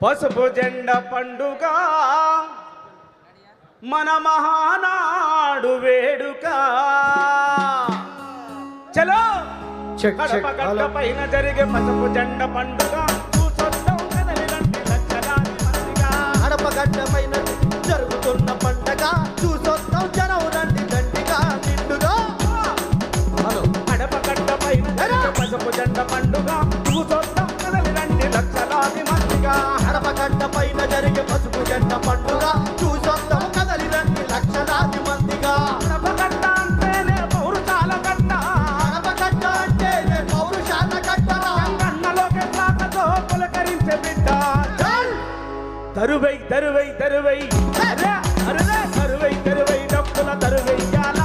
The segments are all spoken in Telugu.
పసుపు జెండ పండుగ మన మహానాడు వేడుక. చలో. పైన జరిగే పసుపు జెండ పండుగ కడప గడ్డ పైన జరుగుతున్న పండగ చూసొత్తం జనవులను தருவை தருவை தருவை. அருள தருவை தருவை டாக்டர் தருவை யால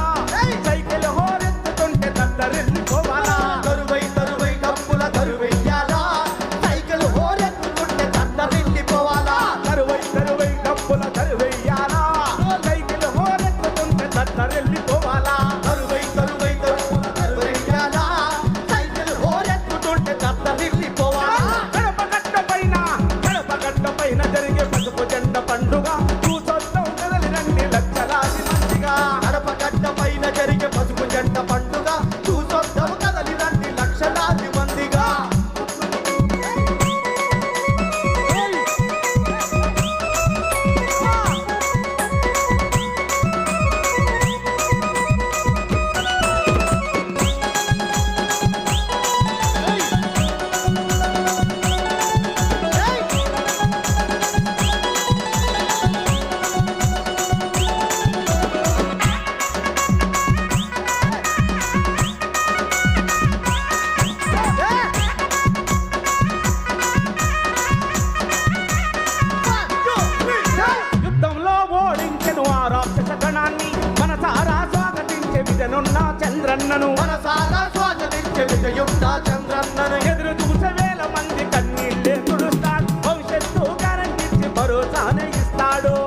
అలానే ఇస్తాడో.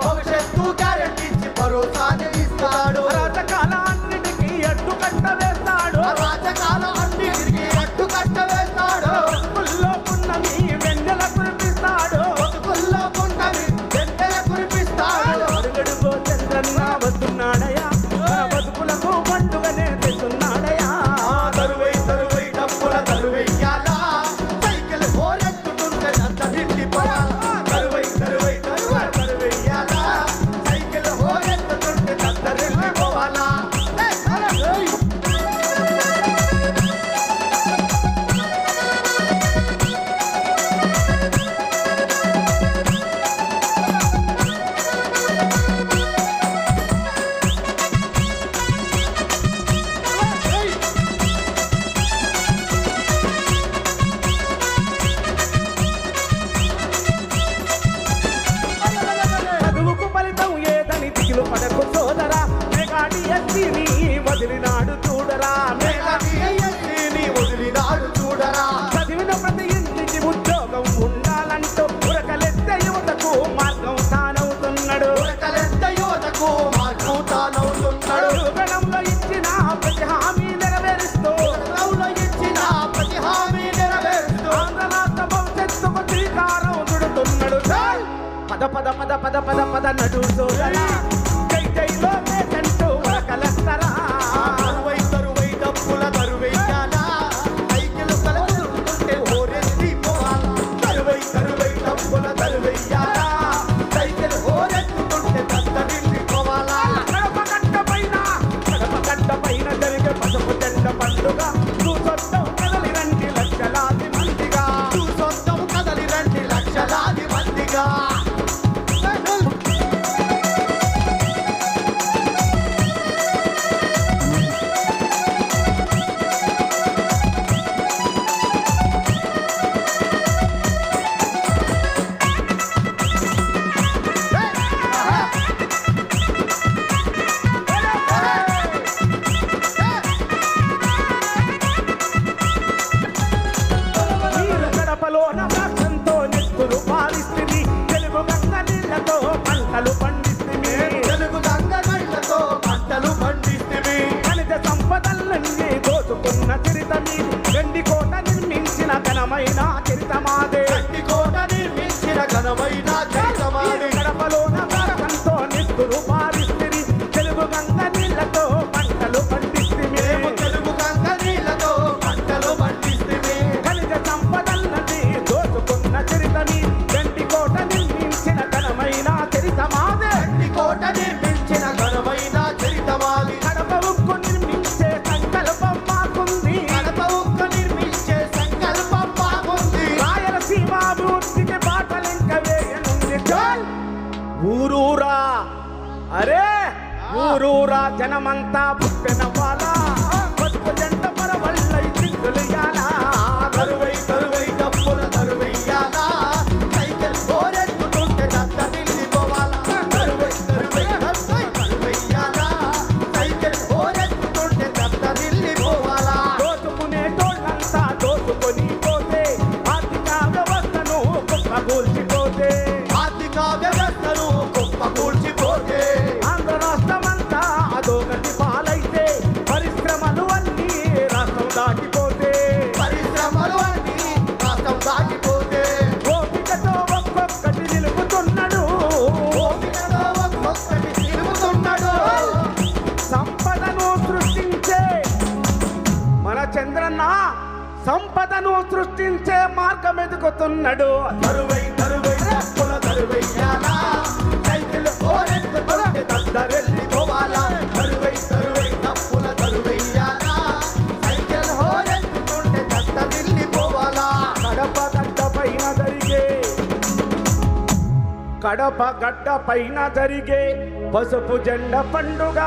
పద పద పద నడు సోదరా Aquele tamanho. ఊరా జనమంతా పుట్టిన వస్తున్నాడు తరువై తరువై సైకిల్ తరువై తరువై సైకిల్ కడప గడ్డ పైన జరిగే కడప గడ్డ పైన జరిగే పసుపు జెండ పండుగ.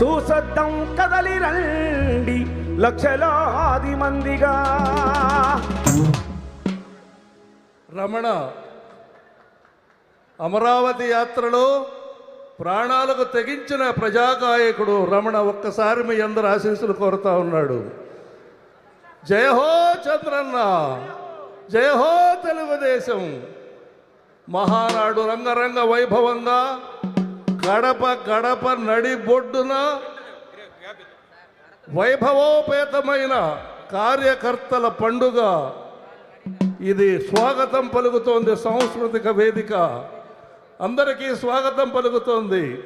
చూసొద్దాం కదలి రండి. లక్షలాది మందిగా రమణ అమరావతి యాత్రలో ప్రాణాలకు తెగించిన ప్రజాగాయకుడు రమణ ఒక్కసారి మీ అందరు ఆశీస్సులు కోరుతా ఉన్నాడు. జయహో చంద్రన్న జయహో తెలుగుదేశం. మహానాడు రంగరంగ వైభవంగా గడప గడప నడి బొడ్డున వైభవోపేతమైన కార్యకర్తల పండుగ. ఇది స్వాగతం పలుకుతోంది సాంస్కృతిక వేదిక. అందరికీ స్వాగతం పలుకుతోంది.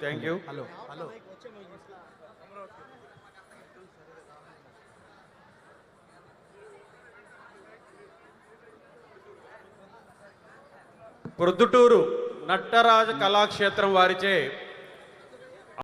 Thank you hello hello Proddatur Nataraja Kalakshetram వారిచే